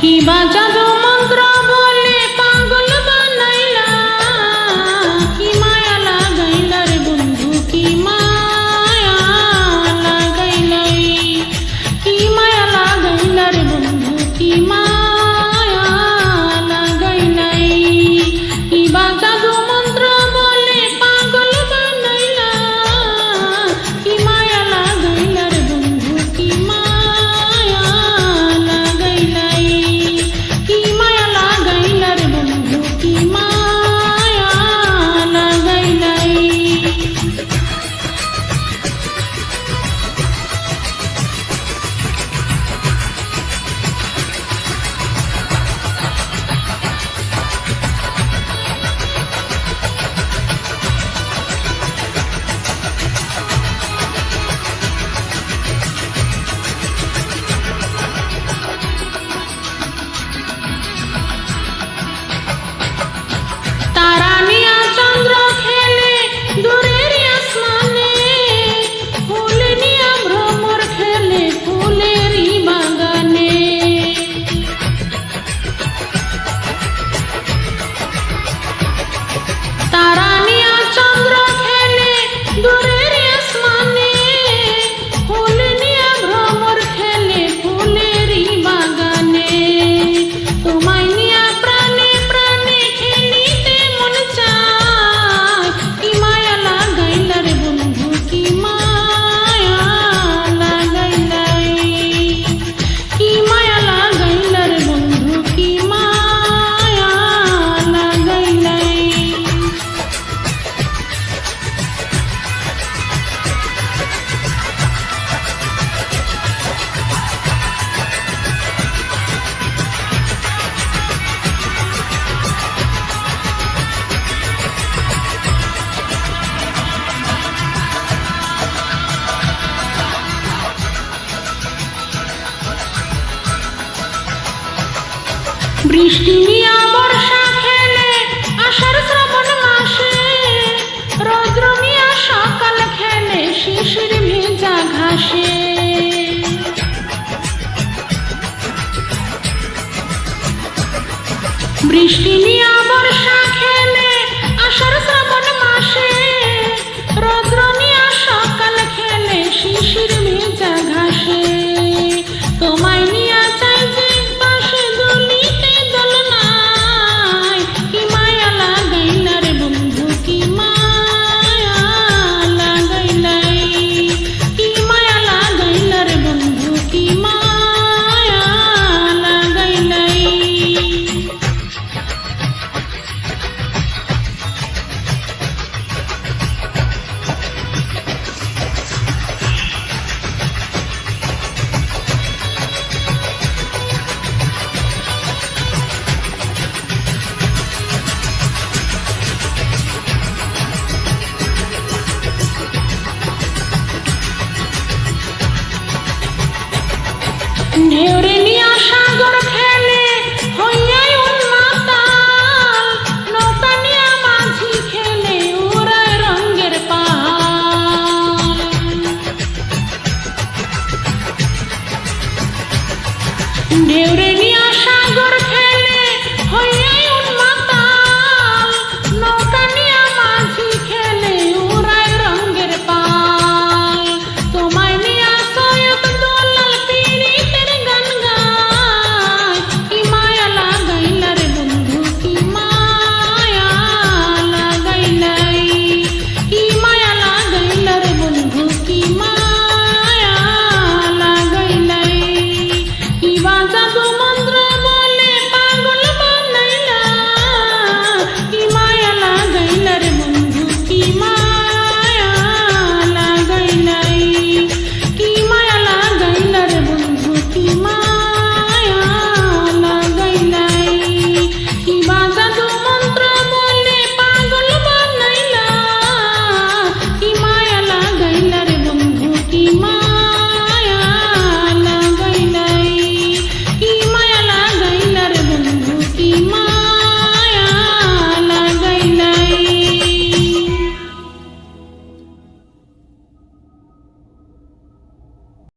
की बाजा जो मंत्रा বৃষ্টি নিয়া বর্ষা খেলে, আষাঢ় শ্রাবণ মাসে। রৌদ্র মিয়া সকাল খেলে, শিশির ভেজা ঘাসে। বৃষ্টি নিয়া বর্ষা খেলে Deure